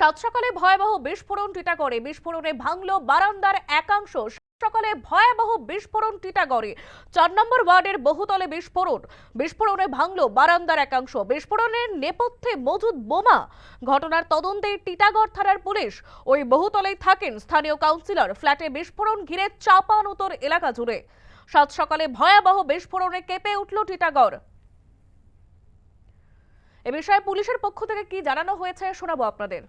সাত সকালে ভয়াবহ বিস্ফোরণ টিটাগড়ে। বিস্ফোরণে ভাঙল বারান্দার একাংশ। সকালে ভয়াবহ বিস্ফোরণ টিটাগড়ে। চার নম্বর ওয়ার্ডের বহুতলে বিস্ফোরণ। বিস্ফোরণে ভাঙল বারান্দার একাংশ। বিস্ফোরণের নেপথ্যে মজুদ বোমা। ঘটনার তদন্তে টিটাগড় থানার পুলিশ ওই বহুতলেই থাকেন স্থানীয় কাউন্সিলর। ফ্ল্যাটে বিস্ফোরণ ঘিরে চাপানুতর এলাকা জুড়ে। সাত সকালে ভয়াবহ বিস্ফোরণে কেঁপে উঠল টিটাগড়। এ বিষয়ে পুলিশের পক্ষ থেকে কি জানানো হয়েছে শোনাবো আপনাদের।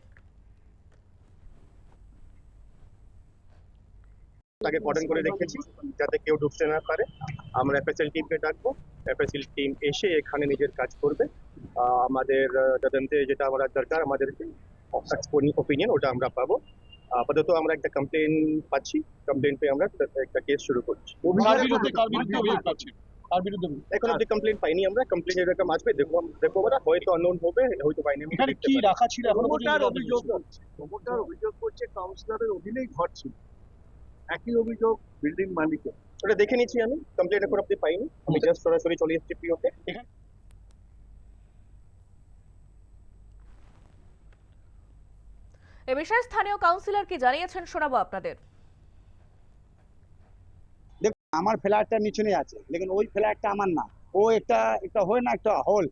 তাকে কর্ডন করে রেখেছি যাতে কেউ ঢুকতে না পারে। আমরা এফএসএল টিমকে ডাকবো। এফএসএল টিম এসে এখানে নিজের কাজ করবে। আহ, আমাদের তদন্তে যেটা আমরা দরকার আমাদেরকে ওপিনিয়ন ওটা আমরা পাবো। আপাতত আমরা একটা কমপ্লেন পাচ্ছি। কমপ্লেন পেয়ে আমরা একটা কেস শুরু করছি। কার বিরুদ্ধে কার বিরুদ্ধে অভিযোগ পাচ্ছেন? কার বিরুদ্ধে অভিযোগ? এখন অব্দি কমপ্লেন পাইনি আমরা। কমপ্লেন এরকম আসবে দেখব দেখব আমরা। হয়তো অননোন হবে হয়তো পাইনি কি রাখা ছিল? এখনও অভিযোগ করছে। অভিযোগ করছে কাউন্সিলরের অধীনেই ঘর ছিল একই অভিযোগ বিল্ডিং মালিকের। ওটা দেখে নিচ্ছি আমি কমপ্লেন এখন অব্দি পাইনি। আমি জাস্ট সরাসরি চলে এসেছি পিওতে এ বিষয়ে স্থানীয় কাউন্সিলর কি জানিয়েছেন শোনাবো আপনাদের। আমার ফ্ল্যাটটা নিচুনে আছে। লেকিন ওই ফ্ল্যাটটা আমার না। ও একটা একটা হয় না একটা হল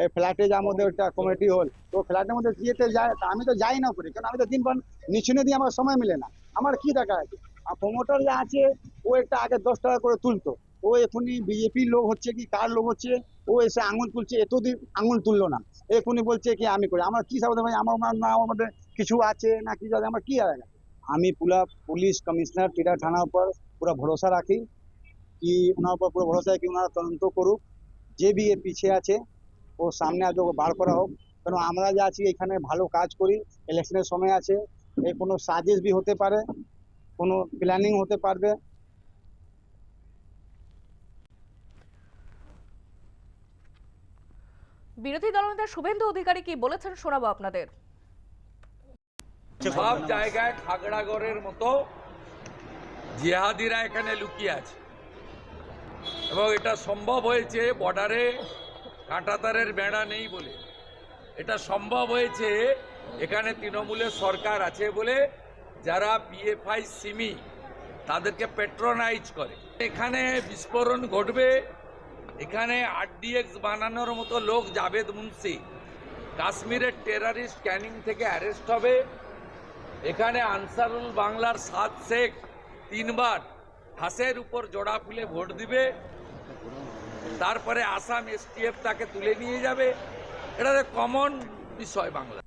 এই ফ্ল্যাটে যার মধ্যে একটা কমিটি হল তো ফ্ল্যাটের মধ্যে যেতে যায় আমি তো যাই না উপরে। কারণ আমি তো দিন নিচুনে দিয়ে আমার সময় মিলে না। আমার কি দেখা আছে? আর প্রমোটার যা আছে, ও একটা আগে দশ টাকা করে তুলতো। ও এখনই বিজেপির লোক হচ্ছে কি, কার লোক হচ্ছে? ও এসে আঙুল তুলছে, এতদিন আঙুল তুললো না। এখনই বলছে কি, আমি করি। আমার কি সাবধান ভাই, আমার না আমার মধ্যে কিছু আছে না কিছু আছে আমার কি আছে আমি পুরা পুলিশ কমিশনার টিটা থানার উপর পুরো ভরসা রাখি কি ওনার উপর পুরো ভরসা কি ওনারা তদন্ত করুক। যে বি এর পিছে আছে, ও সামনে আজ বার করা হোক। কারণ আমরা যে আছি, এখানে ভালো কাজ করি ইলেকশনের সময় আছে, এ কোনো সাজেশ বি হতে পারে। কোনো প্ল্যানিং হতে পারবে। বিরোধী দলনেতা শুভেন্দু অধিকারী কি বলেছেন শোনাবো আপনাদের। সব জায়গায় খাগড়াগড়ের মতো জিহাদিরা এখানে লুকিয়ে আছে। এবং এটা সম্ভব হয়েছে বর্ডারে কাঁটাতারের বেড়া নেই বলে। এটা সম্ভব হয়েছে এখানে তৃণমূলের সরকার আছে বলে যারা পিএফআই সিমি, তাদেরকে পেট্রোনাইজ করে। এখানে বিস্ফোরণ ঘটবে। এখানে আরডিএক্স বানানোর মতো লোক জাভেদ মুন্সি, কাশ্মীরের টেরারিস্ট ক্যানিং থেকে অ্যারেস্ট হবে। এখানে আনসারুল বাংলার সাত শেখ তিনবার হাসের উপর জোড়া ফুলে ভোট দিবে। তারপরে আসাম এসটিএফ তাকে তুলে নিয়ে যাবে। এটা কমন বিষয় বাংলা